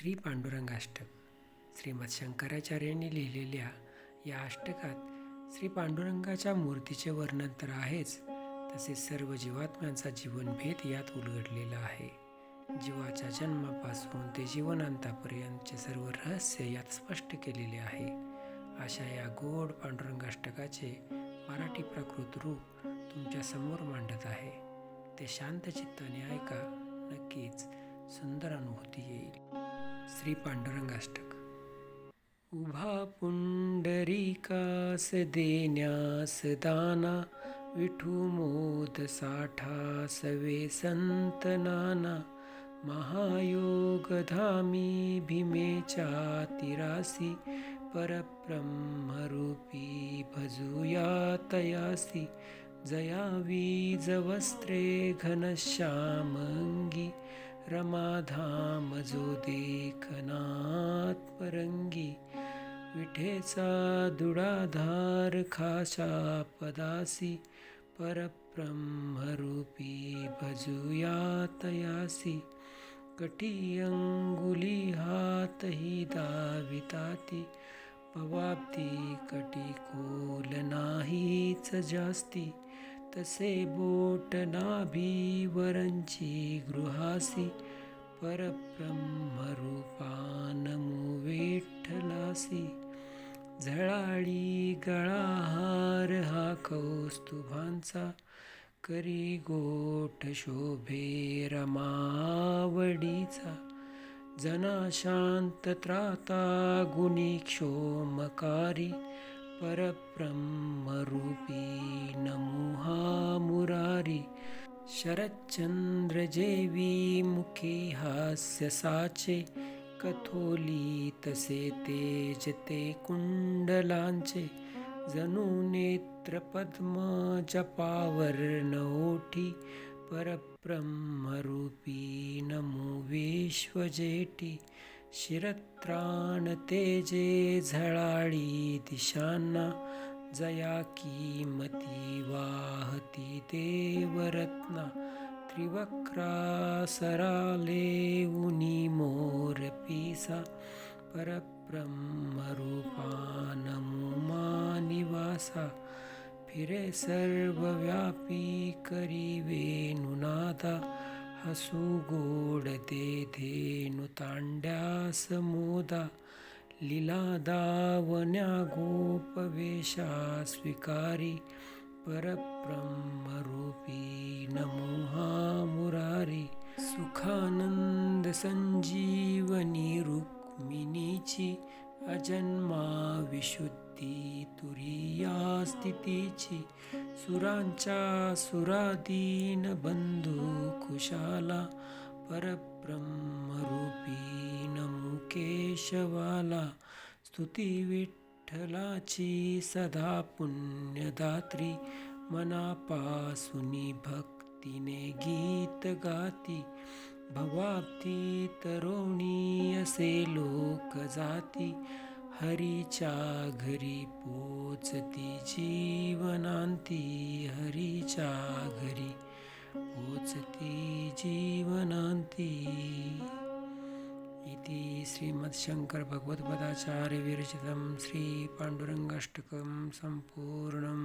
श्री पांडुरंगाष्टक. श्रीमद शंकराचार्यांनी लिहिलेल्या या अष्टकात श्री पांडुरंगाच्या मूर्तीचे वर्णन तर आहेच तसेच सर्व जीवात्म्यांचा जीवनभेद यात उलगडलेला आहे. जीवाच्या जन्मापासून ते जीवनांतापर्यंतचे सर्व रहस्य यात स्पष्ट केलेले आहे. अशा या गोड पांडुरंगाष्टकाचे मराठी प्राकृत रूप तुमच्यासमोर मांडत आहे. ते शांत चित्ताने ऐका नक्कीच सुंदर अनुभूती येईल. श्री पांडुरंगाष्टक. उभा पुंडरीकास देण्यास दाना विठू मोद साठा सवे संत नाना महायोग धामी भीमेच्या तिरासी परब्रह्मरूपी भजूया तयासी जया वीज वस्त्रे घनश्यामंगी जो देखनात परंगी विठेचा दुडाधार खाशा पदासी परब्रह्मरूपी भजुया तयासी कटी अंगुली हातही दाविताती पवाब्दी कटी कोल नाहीच जास्ती तसे बोट नाभी वरंची गृहासी परब्रह्मरूपानमु विठ्ठलासी झळाळी गळाहार हा कौस्तुभांचा करी गोठ शोभे रमावडीचा। जना शांत त्राता गुणी क्षोमकारी। परब्रह्मरूपी नमुहा मुरारी। शरच्चंद्र जेवी मुखे हास्य साचे कथोली तसे तेज ते कुंडलांचे जणू नेत्रपद्म जपावर्ण ओठी परब्रह्मरूपी नमो विश्वजेटी शिरत्राण तेजे झळाळी दिशांना जया कीमती वाहति देवरत्ना त्रिवक्रासरालेवुनीमोरपि सा परब्रह्मरूपा नमुमानिवासा फिरे सर्वव्यापीकरीवेणुनादा हसुगोढदे धेनुताण्ड्यास मोदा ते लीला दावन्या गोपवेशा स्वीकारी परब्रह्मरूपी नमोहा मुरारी सुखानंद संजीवनी रुक्मिणीची अजन्मा विशुद्धी तुरिया स्थितीची सुरांच्या सुरादीन बंधू खुशाला परब्रह्मरूपी नमो केशवाला स्तुती विठ्ठलाची सदा पुण्यदात्री मनापासुनी भक्तीने गीत गाती भवाब्दी तरुणी असे लोक जाती हरीच्या घरी पोचती जीवनांती हरीच्या घरी पोचती जीवनांती इति श्रीमद्शङ्करभगवत्पदाचार्यविरचितं श्रीपाण्डुरङ्गाष्टकं सम्पूर्णम्